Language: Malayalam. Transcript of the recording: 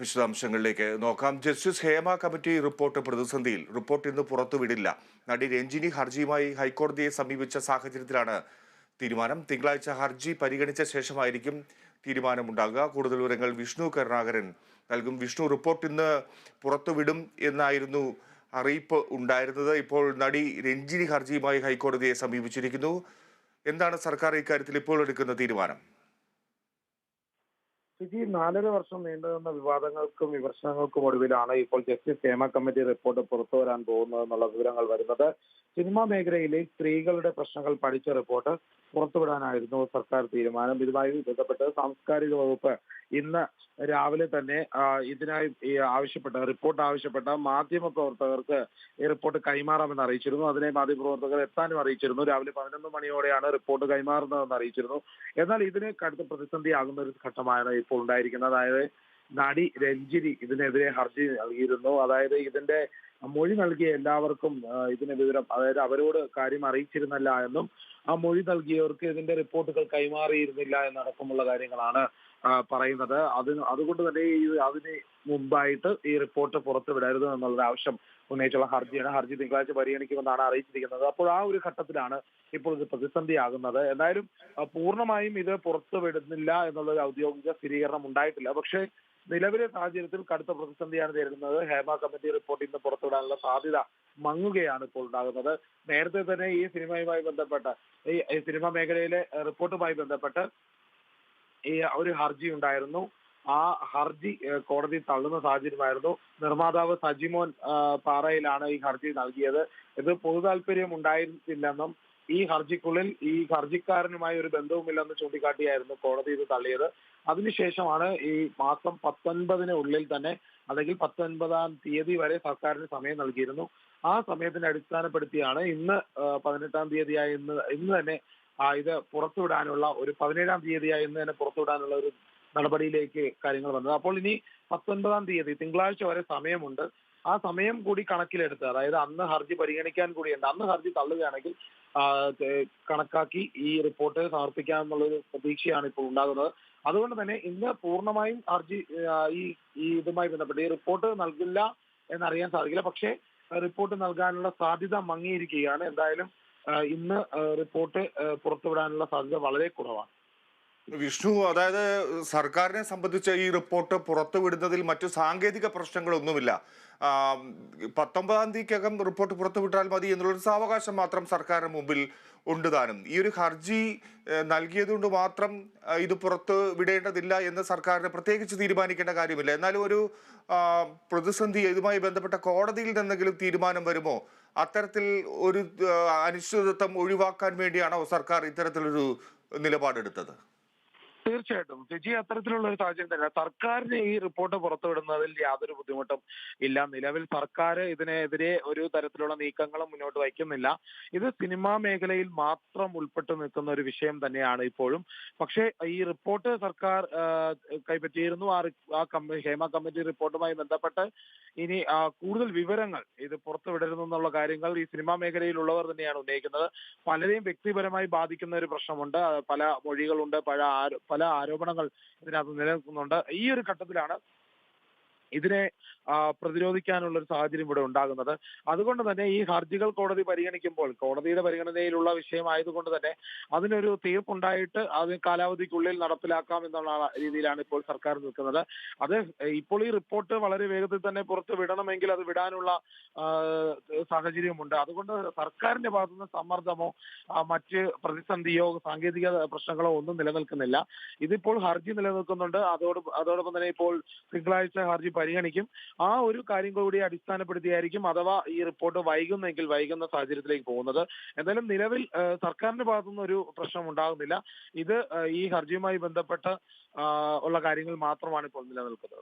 വിശദാംശങ്ങളിലേക്ക് നോക്കാം. ജസ്റ്റിസ് ഹേമ കമ്മിറ്റി റിപ്പോർട്ട് പ്രതിസന്ധിയിൽ. റിപ്പോർട്ട് ഇന്ന് പുറത്തുവിടില്ല. നടി രഞ്ജിനി ഹർജിയുമായി ഹൈക്കോടതിയെ സമീപിച്ച സാഹചര്യത്തിലാണ് തീരുമാനം. തിങ്കളാഴ്ച ഹർജി പരിഗണിച്ച ശേഷമായിരിക്കും തീരുമാനമുണ്ടാകുക. കൂടുതൽ വിവരങ്ങൾ വിഷ്ണു കരുണാകരൻ നൽകും. വിഷ്ണു റിപ്പോർട്ട് ഇന്ന് പുറത്തുവിടും എന്നായിരുന്നു അറിയിപ്പ് ഉണ്ടായിരുന്നത്. ഇപ്പോൾ നടി രഞ്ജിനി ഹർജിയുമായി ഹൈക്കോടതിയെ സമീപിച്ചിരിക്കുന്നു. എന്താണ് സർക്കാർ ഇക്കാര്യത്തിൽ ഇപ്പോൾ എടുക്കുന്ന തീരുമാനം? സ്ഥിതി നാലര വർഷം നീണ്ടുനിന്ന വിവാദങ്ങൾക്കും വിമർശനങ്ങൾക്കും ഒടുവിലാണ് ഇപ്പോൾ ജസ്റ്റിസ് ഹേമ കമ്മിറ്റി റിപ്പോർട്ട് പുറത്തു വരാൻ പോകുന്നത് എന്നുള്ള വിവരങ്ങൾ വരുന്നത്. സിനിമാ മേഖലയിലെ സ്ത്രീകളുടെ പ്രശ്നങ്ങൾ പഠിച്ച റിപ്പോർട്ട് പുറത്തുവിടാനായിരുന്നു സർക്കാർ തീരുമാനം. ഇതുമായി ബന്ധപ്പെട്ട് സാംസ്കാരിക വകുപ്പ് ഇന്ന് രാവിലെ തന്നെ ഇതിനായി ആവശ്യപ്പെട്ട റിപ്പോർട്ട് ആവശ്യപ്പെട്ട മാധ്യമ പ്രവർത്തകർക്ക് ഈ റിപ്പോർട്ട് കൈമാറാമെന്ന് അറിയിച്ചിരുന്നു. അതിനെ മാധ്യമപ്രവർത്തകർ എത്താനും അറിയിച്ചിരുന്നു. രാവിലെ പതിനൊന്ന് മണിയോടെയാണ് റിപ്പോർട്ട് കൈമാറുന്നതെന്ന് അറിയിച്ചിരുന്നു. എന്നാൽ ഇതിന് കടുത്ത പ്രതിസന്ധിയാകുന്ന ഒരു ഘട്ടമാണ് ഇപ്പോൾ ഉണ്ടായിരിക്കുന്നത്. അതായത് നടി രഞ്ജിനി ഇതിനെതിരെ ഹർജി നൽകിയിരുന്നു. അതായത് ഇതിന്റെ മൊഴി നൽകിയ എല്ലാവർക്കും ഇതിന് വിവരം അതായത് അവരോട് കാര്യം അറിയിച്ചിരുന്നില്ല എന്നും ആ മൊഴി നൽകിയവർക്ക് ഇതിന്റെ റിപ്പോർട്ടുകൾ കൈമാറിയിരുന്നില്ല എന്നടക്കമുള്ള കാര്യങ്ങളാണ് പറയുന്നത്. അതിന് അതുകൊണ്ട് തന്നെ ഈ അതിന് മുമ്പായിട്ട് ഈ റിപ്പോർട്ട് പുറത്തു വിടരുത് എന്നുള്ള ആവശ്യം ഉന്നയിച്ചുള്ള ഹർജിയാണ്. ഹർജി തിങ്കളാഴ്ച പരിഗണിക്കുമെന്നാണ് അറിയിച്ചിരിക്കുന്നത്. അപ്പോൾ ആ ഒരു ഘട്ടത്തിലാണ് ഇപ്പോൾ ഇത് പ്രതിസന്ധിയാകുന്നത്. എന്തായാലും പൂർണമായും ഇത് പുറത്തുവിടുന്നില്ല എന്നുള്ള ഒരു ഔദ്യോഗിക സ്ഥിരീകരണം ഉണ്ടായിട്ടില്ല. പക്ഷേ നിലവിലെ സാഹചര്യത്തിൽ കടുത്ത പ്രതിസന്ധിയാണ് നേരിടുന്നത്. ഹേമ കമ്മിറ്റി റിപ്പോർട്ട് ഇന്ന് പുറത്തുവിടാനുള്ള സാധ്യത മങ്ങുകയാണ് ഇപ്പോൾ ഉണ്ടാകുന്നത്. നേരത്തെ തന്നെ ഈ സിനിമയുമായി ബന്ധപ്പെട്ട് ഈ സിനിമ മേഖലയിലെ റിപ്പോർട്ടുമായി ബന്ധപ്പെട്ട് ഒരു ഹർജി ഉണ്ടായിരുന്നു. ആ ഹർജി കോടതി തള്ളുന്ന സാഹചര്യമായിരുന്നു. നിർമ്മാതാവ് സജിമോൻ പാറയിലാണ് ഈ ഹർജി നൽകിയത്. ഇത് പൊതു താല്പര്യം ഉണ്ടായിരുന്നില്ലെന്നും ഈ ഹർജിക്കുള്ളിൽ ഈ ഹർജിക്കാരനുമായി ഒരു ബന്ധവുമില്ലെന്ന് ചൂണ്ടിക്കാട്ടിയായിരുന്നു കോടതി ഇത് തള്ളിയത്. അതിനുശേഷമാണ് ഈ മാസം പത്തൊൻപതിന് ഉള്ളിൽ തന്നെ അല്ലെങ്കിൽ പത്തൊൻപതാം തീയതി വരെ സർക്കാരിന് സമയം നൽകിയിരുന്നു. ആ സമയത്തിനെ അടിസ്ഥാനപ്പെടുത്തിയാണ് ഇന്ന് പതിനെട്ടാം തീയതിയായി ഇന്ന് ഇന്ന് തന്നെ ഇത് പുറത്തുവിടാനുള്ള ഒരു പതിനേഴാം തീയതിയായി ഇന്ന് തന്നെ പുറത്തുവിടാനുള്ള ഒരു നടപടിയിലേക്ക് കാര്യങ്ങൾ വന്നത്. അപ്പോൾ ഇനി പത്തൊൻപതാം തീയതി തിങ്കളാഴ്ച വരെ സമയമുണ്ട്. ആ സമയം കൂടി കണക്കിലെടുത്ത് അതായത് അന്ന് ഹർജി പരിഗണിക്കാൻ കൂടിയുണ്ട്. അന്ന് ഹർജി തള്ളുകയാണെങ്കിൽ കണക്കാക്കി ഈ റിപ്പോർട്ട് സമർപ്പിക്കാമെന്നുള്ളൊരു പ്രതീക്ഷയാണ് ഇപ്പോൾ ഉണ്ടാകുന്നത്. അതുകൊണ്ട് തന്നെ ഇന്ന് പൂർണമായും ഹർജി ഈ ഈ ഇതുമായി ബന്ധപ്പെട്ട് ഈ റിപ്പോർട്ട് നൽകില്ല എന്നറിയാൻ സാധിക്കില്ല. പക്ഷേ റിപ്പോർട്ട് നൽകാനുള്ള സാധ്യത മങ്ങിയിരിക്കുകയാണ്. എന്തായാലും ഇന്ന് റിപ്പോർട്ട് പുറത്തുവിടാനുള്ള സാധ്യത വളരെ കുറവാണ്. വിഷ്ണു അതായത് സർക്കാരിനെ സംബന്ധിച്ച ഈ റിപ്പോർട്ട് പുറത്തുവിടുന്നതിൽ മറ്റു സാങ്കേതിക പ്രശ്നങ്ങളൊന്നുമില്ല. പത്തൊമ്പതാം തീയതിക്കകം റിപ്പോർട്ട് പുറത്തുവിട്ടാൽ മതി എന്നുള്ളൊരു സാവകാശം മാത്രം സർക്കാരിന് മുമ്പിൽ ഉണ്ട് താനും. ഈ ഒരു ഹർജി നൽകിയതുകൊണ്ട് മാത്രം ഇത് പുറത്ത് വിടേണ്ടതില്ല എന്ന് സർക്കാരിന് പ്രത്യേകിച്ച് തീരുമാനിക്കേണ്ട കാര്യമില്ല. എന്നാലും ഒരു പ്രതിസന്ധി ഇതുമായി ബന്ധപ്പെട്ട കോടതിയിൽ നിന്നെങ്കിലും തീരുമാനം വരുമോ? അത്തരത്തിൽ ഒരു അനിശ്ചിതത്വം ഒഴിവാക്കാൻ വേണ്ടിയാണോ സർക്കാർ ഇത്തരത്തിലൊരു നിലപാടെടുത്തത്? തീർച്ചയായിട്ടും. ചേച്ചി അത്തരത്തിലുള്ള ഒരു സാഹചര്യം തന്നെ. സർക്കാരിന് ഈ റിപ്പോർട്ട് പുറത്തുവിടുന്നതിൽ യാതൊരു ബുദ്ധിമുട്ടും ഇല്ല. നിലവിൽ സർക്കാർ ഇതിനെതിരെ ഒരു തരത്തിലുള്ള നീക്കങ്ങളും മുന്നോട്ട് വയ്ക്കുന്നില്ല. ഇത് സിനിമാ മേഖലയിൽ മാത്രം ഉൾപ്പെട്ടു നിൽക്കുന്ന ഒരു വിഷയം തന്നെയാണ് ഇപ്പോഴും. പക്ഷേ ഈ റിപ്പോർട്ട് സർക്കാർ കൈപ്പറ്റിയിരുന്നു. ആ ഹേമ കമ്മിറ്റി റിപ്പോർട്ടുമായി ബന്ധപ്പെട്ട് ഇനി കൂടുതൽ വിവരങ്ങൾ ഇത് പുറത്തുവിടരുന്നു എന്നുള്ള കാര്യങ്ങൾ ഈ സിനിമാ മേഖലയിലുള്ളവർ തന്നെയാണ് ഉന്നയിക്കുന്നത്. പലരെയും വ്യക്തിപരമായി ബാധിക്കുന്ന ഒരു പ്രശ്നമുണ്ട്. പല മൊഴികളുണ്ട് പല പല ആരോപണങ്ങൾ ഇതിനകത്ത് നിലനിൽക്കുന്നുണ്ട്. ഈ ഒരു ഘട്ടത്തിലാണ് ഇതിനെ പ്രതിരോധിക്കാനുള്ള ഒരു സാഹചര്യം ഇവിടെ ഉണ്ടാകുന്നത്. അതുകൊണ്ട് തന്നെ ഈ ഹർജികൾ കോടതി പരിഗണിക്കുമ്പോൾ കോടതിയുടെ പരിഗണനയിലുള്ള വിഷയമായതുകൊണ്ട് തന്നെ അതിനൊരു തീർപ്പുണ്ടായിട്ട് അത് കാലാവധിക്കുള്ളിൽ നടപ്പിലാക്കാം എന്നുള്ള രീതിയിലാണ് ഇപ്പോൾ സർക്കാർ നിൽക്കുന്നത്. അത് ഇപ്പോൾ ഈ റിപ്പോർട്ട് വളരെ വേഗത്തിൽ തന്നെ പുറത്ത് വിടണമെങ്കിൽ അത് വിടാനുള്ള സാഹചര്യമുണ്ട്. അതുകൊണ്ട് സർക്കാരിന്റെ ഭാഗത്തുനിന്ന് സമ്മർദ്ദമോ മറ്റ് പ്രതിസന്ധിയോ സാങ്കേതിക പ്രശ്നങ്ങളോ ഒന്നും നിലനിൽക്കുന്നില്ല. ഇതിപ്പോൾ ഹർജി നിലനിൽക്കുന്നുണ്ട്. അതോട് അതോടൊപ്പം തന്നെ ഇപ്പോൾ തിങ്കളാഴ്ച ഹർജി പരിഗണിക്കും. ആ ഒരു കാര്യം കൂടി അടിസ്ഥാനപ്പെടുത്തിയായിരിക്കും അഥവാ ഈ റിപ്പോർട്ട് വൈകുന്നെങ്കിൽ വൈകുന്ന സാഹചര്യത്തിലേക്ക് പോകുന്നത്. എന്തായാലും നിലവിൽ സർക്കാരിന്റെ ഭാഗത്തുനിന്ന് ഒരു പ്രശ്നം ഉണ്ടാകുന്നില്ല. ഇത് ഈ ഹർജിയുമായി ബന്ധപ്പെട്ട് ഉള്ള കാര്യങ്ങൾ മാത്രമാണ് ഇപ്പോൾ നിലനിൽക്കുന്നത്.